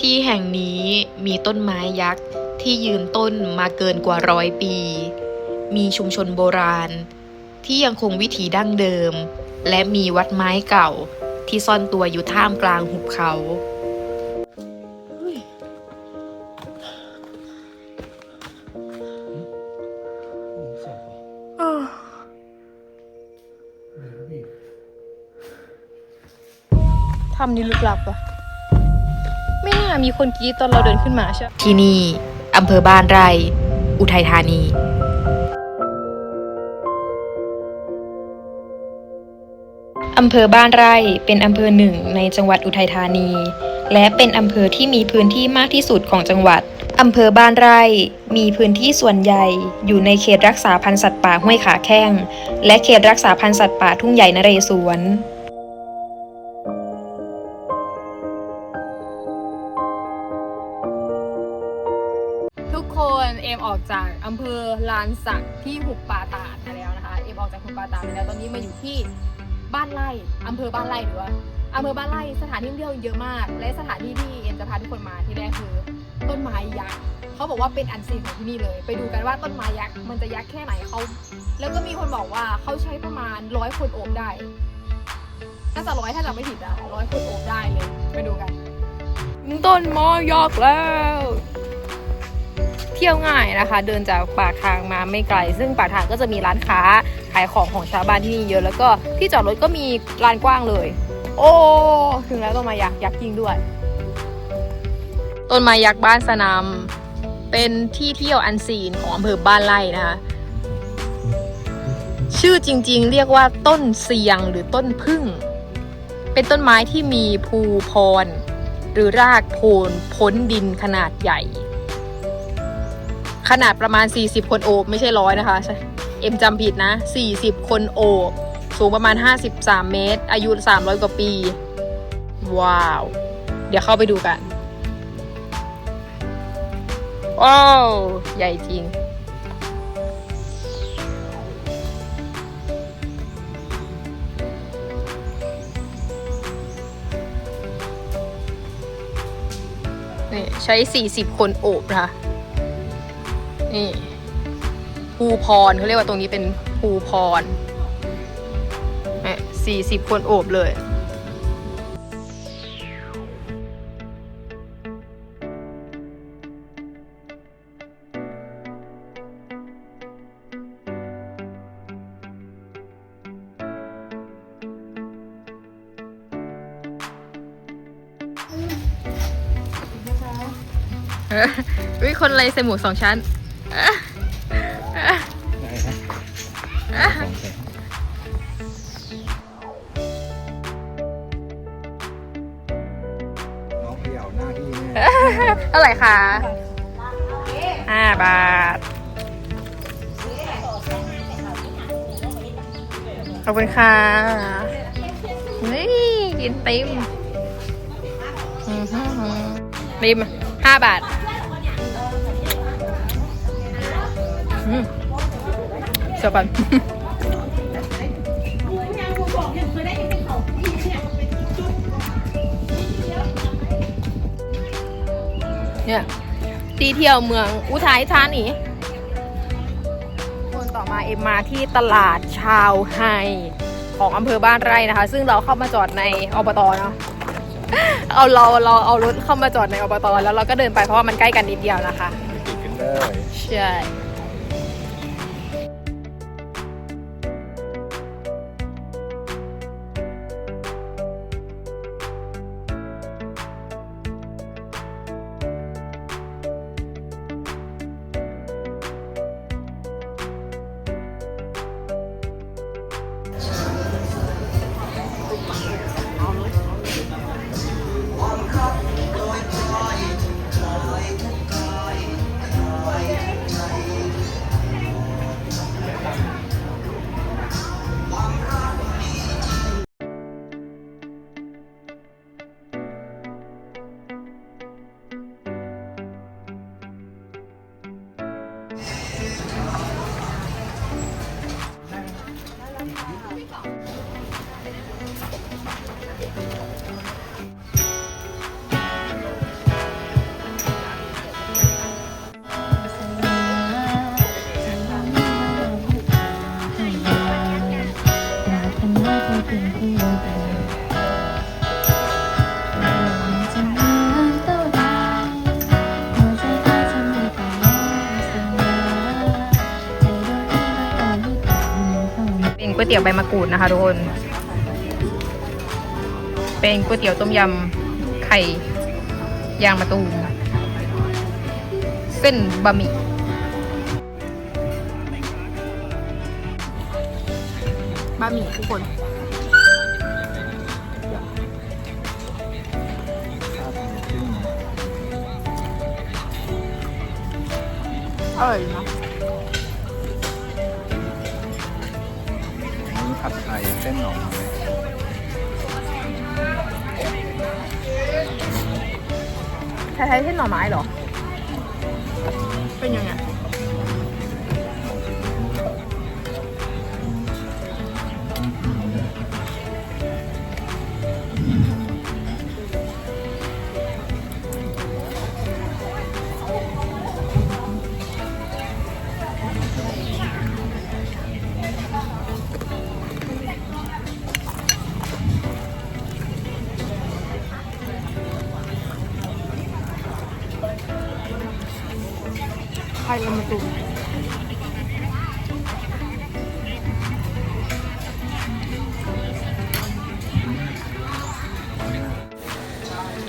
ที่แห่งนี้มีต้นไม้ยักษ์ที่ยืนต้นมาเกินกว่าร้อยปี มีชุมชนโบราณ ที่ยังคงวิถีดั้งเดิม และมีวัดไม้เก่าที่ซ่อนตัวอยู่ท่ามกลางหุบเขาทำนี่ลึกลับอะามีคนกรีดตอนเราเดินขึ้นมาใช่ที่นี่อำเภอบ้านไร่ อุทัยธานีอำเภอบ้านไร่เป็นอำเภอหนึ่งในจังหวัดอุทัยธานี และเป็นอำเภอที่มีพื้นที่มากที่สุดของจังหวัดอำเภอบ้านไร่มีพื้นที่ส่วนใหญ่อยู่ในเขตรักษาพันธุ์สัตว์ป่าห้วยขาแข้ง และเขตรักษาพันธุ์สัตว์ป่าทุ่งใหญ่นเรศวร กคน เอมออกจากอำเภอลานสักที่หุบป่าตาดมาแล้วนะคะ เอมออกจากหุบป่าตาดมาแล้วตอนนี้มาอยู่ที่บ้านไร่อำเภอบ้านไร่หรือว่าอำเภอบ้านไร่สถานที่เที่ยวเยอะมาก และสถานที่ที่เอมจะพาทุกคนมาที่แรกคือ ต้นไม้ยักษ์เขาบอกว่าเป็นอันซีนของที่นี่เลย ไปดูกันว่าต้นไม้ยักษ์มันจะยักษ์แค่ไหนเขาแล้วก็มีคนบอกว่าเขาใช้ประมาณร้อยคนโอบได้น่าจะร้อยถ้าจำไม่ผิดอะร้อยคนโอบได้เลย ไปดูกัน ต้นไม้ยักษ์แล้ว เที่ยวง่ายนะคะ เดินจากปากทางมาไม่ไกล ซึ่งปากทางก็จะมีร้านค้าขายของของชาวบ้านที่นี่เยอะ แล้วก็ที่จอดรถก็มีลานกว้างเลย โอ้ถึงแล้วต้นไม้ยักษ์ยักษ์จริงด้วยต้นไม้ยักษ์บ้านสนามเป็นที่เที่ยวอันซีนของอำเภอบ้านไร่นะคะชื่อจริงๆ เรียกว่าต้นเสียงหรือต้นพึ่ง เป็นต้นไม้ที่มีภูพร หรือรากโคนพ้นดินขนาดใหญ่ ขนาดประมาณ 40 คนโอบไม่ใช่ร้อยนะคะเอ็มจำผิดนะ 40 คนโอบสูงประมาณ 53 เมตร อายุ 300 กว่าปี ว้าว เดี๋ยวเข้าไปดูกันว้ใหญ่จริง นี่ ใช้ 40 คนโอบนะคะ นี่ภูพรเขาเรียกว่าตรงนี้เป็นภูพรนี่40คนโอบเลยเออวิคนไรใส่หมวกสองชั้น เอ๊ะเอ๊ะเอ๊ะน้องเขย่าหน้าพี่แน่เท่าไหร่คะห้าบาท ขอบคุณค่ะ นี่กินติมอื้อหือติมห้าบาท เสียวปันเนี่ยที่เที่ยวเมืองอุทัยธานีคนต่อมาเอ็มมาที่ตลาดชาวไฮของอำเภอบ้านไร่นะคะ ซึ่งเราเข้ามาจอดในอบตเนาะเอาเราเราเอารถเข้ามาจอดในอบตแล้วเราก็เดินไปเพราะว่ามันใกล้กันนิดเดียวนะคะติ เป็นก๋วยเตี๋ยวใบมะกรูดนะคะทุกคน เป็นก๋วยเตี๋ยวต้มยำไข่ยางมะตูมเส้นบะหมี่บะหมี่ทุกคน อร่อยนะนี่ผัดไทยเส้นหนองเลยใช้ใช้เส้นหน่อไม้เหรอ เป็นยังไง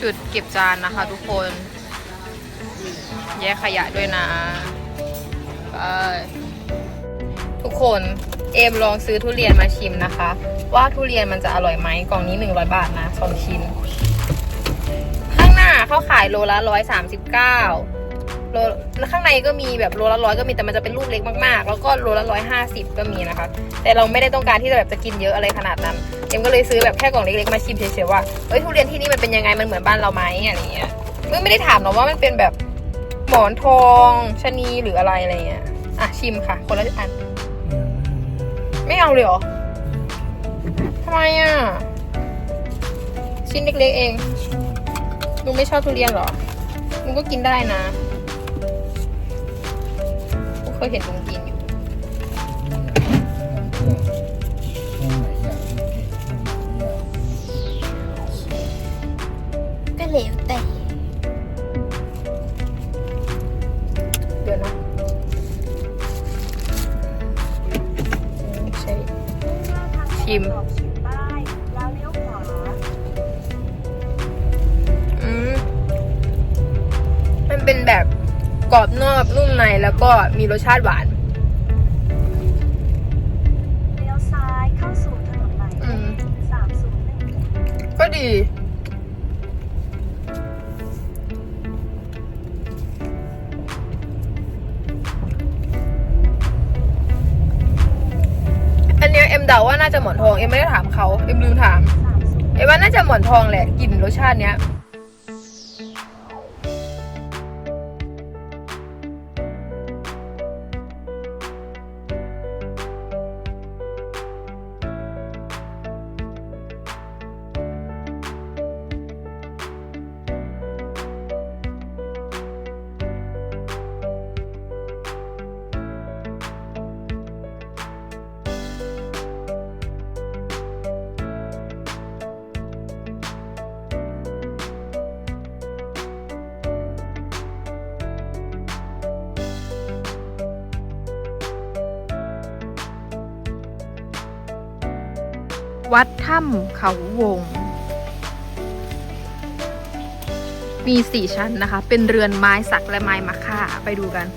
จุดเก็บจานนะคะทุกคน แยกขยะด้วยนะไปทุกคนเอมลองซื้อทุเรียนมาชิมนะคะ ว่าทุเรียนมันจะอร่อยไหมกล่องนี้ 100 บาทนะสองชิ้น ข้างหน้าเขาขายโลละ139 โลข้างในก็มีแบบโลละร้อยก็มีแต่มันจะเป็นลูกเล็กมากๆ แล้วก็โลละร้อยห้าสิบก็มีนะคะ แต่เราไม่ได้ต้องการที่จะแบบจะกินเยอะอะไรขนาดนั้นเอ็มก็เลยซื้อแบบแค่กล่องเล็กๆมาชิมเฉยๆว่าเอ้ยทุเรียนที่นี่มันเป็นยังไงมันเหมือนบ้านเราไหมอะไรเงี้ยไม่ไม่ได้ถามหรอกว่ามันเป็นแบบหมอนทองชะนีหรืออะไรอะไรเงี้ยอะชิมค่ะ คนละอัน ไม่เอาเลยเหรอทำไมอะชิ้นเล็กๆเองลุงไม่ชอบทุเรียนเหรอลุงก็กินได้นะ ลุงเค อบนอกนุ่มในแล้วก็มีรสชาติหวานเลี้ยวซ้ายเข้าสู่ถนนใหม่อืมสามศูนย์หนึ่งก็ดี อันเนี้ยเอ็มเดาว่าน่าจะหมอนทอง เอ็มไม่ได้ถามเขา เอ็มลืมถาม สามศูนย์เอ็มว่าน่าจะหมอนทองแหละกลิ่นรสชาติเนี้ย วัดถ้ำเขาวง มีสี่ชั้นนะคะ เป็นเรือนไม้สักและไม้มะค่าไปดูกัน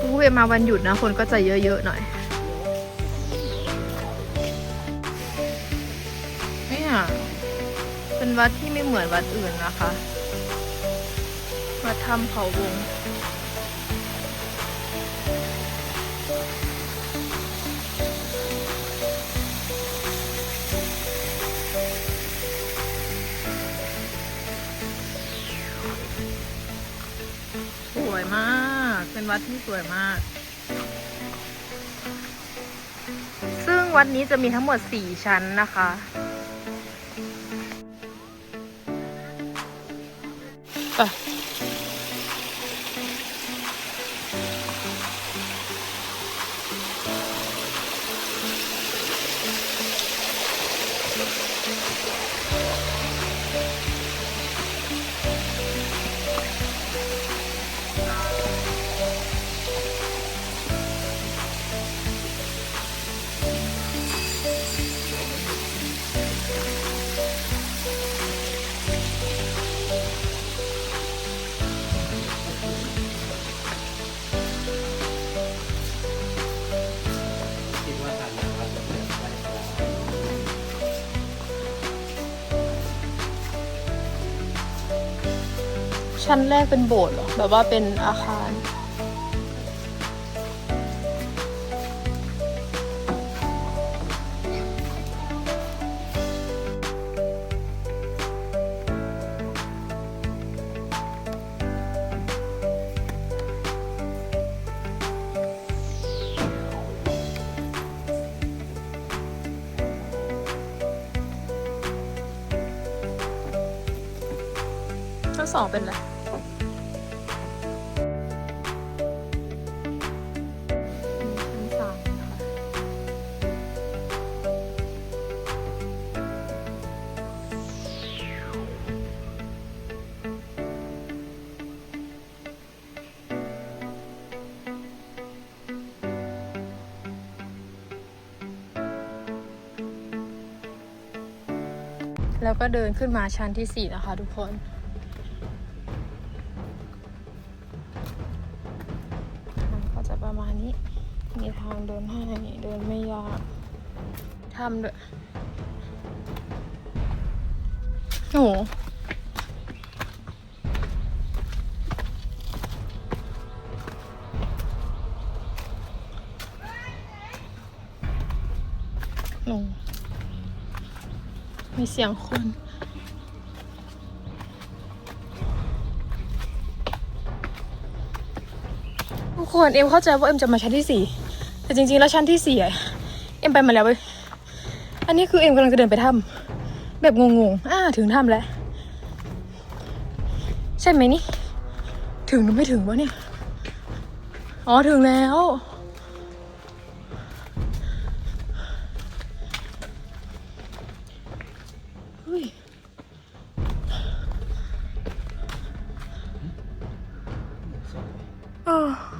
ผู้เวมาวันหยุดนะ คนก็จะเยอะ ๆ หน่อย เนี่ย เป็นวัดที่ไม่เหมือนวัดอื่นนะคะ วัดถ้ำเขาวง วยมาก เป็นวัดที่สวยมาก ซึ่งวัดนี้จะมีทั้งหมด 4 ชั้นนะคะ ชั้นแรกเป็นโบสถ์เหรอ แบบว่าเป็นอาคารทั้งสองเป็นอะไร ก็เดินขึ้นมาชั้นที่สี่นะคะทุกคน มันก็จะประมาณนี้ มีทางเดินให้เดินไม่ยากทำด้วยโอ้โห มีเสียงคนทุกคนเอ็มเข้าใจว่าเอ็มจะมาชั้นที่สี่แต่จริงๆแล้วชั้นที่สี่เอ็มไปมาแล้วเว้ยอันนี้คือเอ็มกำลังจะเดินไปถ้ำแบบงงๆอ่าถึงถ้ำแล้ว ใช่ไหมนี่ ถึงหรือไม่ถึงวะเนี่ย อ๋อถึงแล้ว เ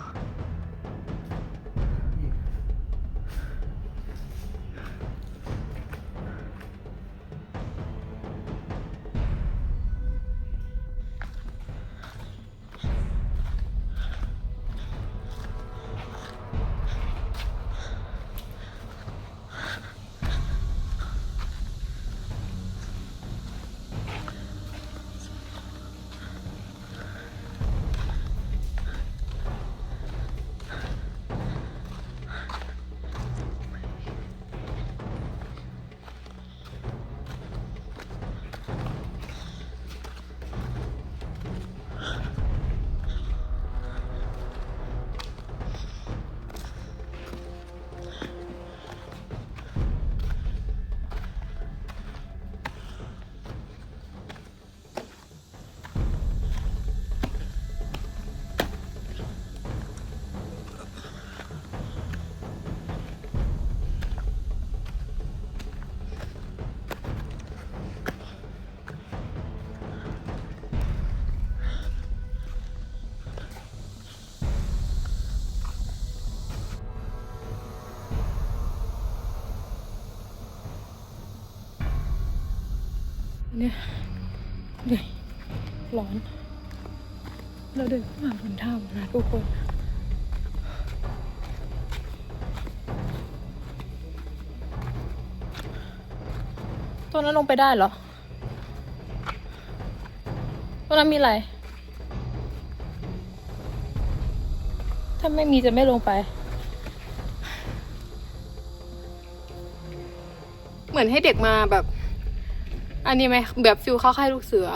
เนี่ยเหนื่อยร้อน เราเดินขึ้นมาบนถ้ำนะทุกคนตัวนั้นลงไปได้เหรอตัวนั้นมีอะไร ถ้าไม่มีจะไม่ลงไป เหมือนให้เด็กมาแบบ อันนี้ไหมแบบฟิลเข้าค่ายลูกเสือ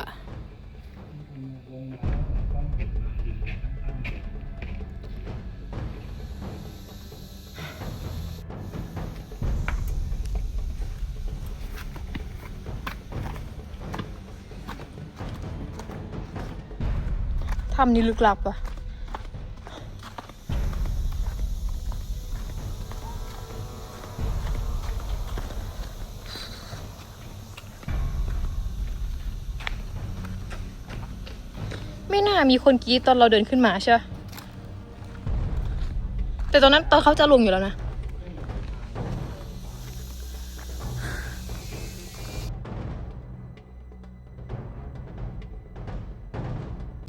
ทำนี้ลึกลับอะ ม่น่ามีคนกรีดตอนเราเดินขึ้นมาใช่ปะแต่ตอนนั้นตอนเขาจะลงอยู่แล้วนะ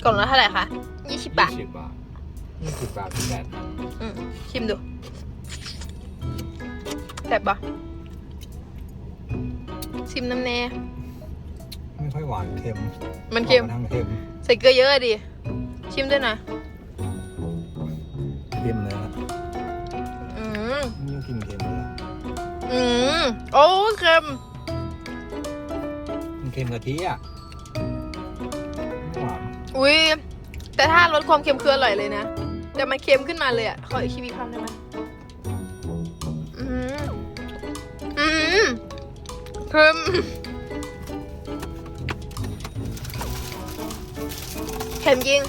กล่องละเท่าไหร่คะยี่สิบบาทสิบบาทยี่สิบบาทเป็นแบบอืมชิมดูแซ่บปะชิมน้ำแน่ไม่ไม่ค่อยหวานเค็มมันเค็ม ออกาทางเค็ม ใส่เกลือเยอะอะดิ ชิมด้วยนะเค็มเลยนะอืมนี่กินเค็มเลยอืมโอ้เค็มมันเค็มกะทิอะไม่หวานอุ้ยแต่ถ้าลดความเค็มคืออร่อยเลยนะ แต่มันเค็มขึ้นมาเลยอะ ขออีกชีวิตคำได้ไหมอืมอืมเค็มเค็มจริง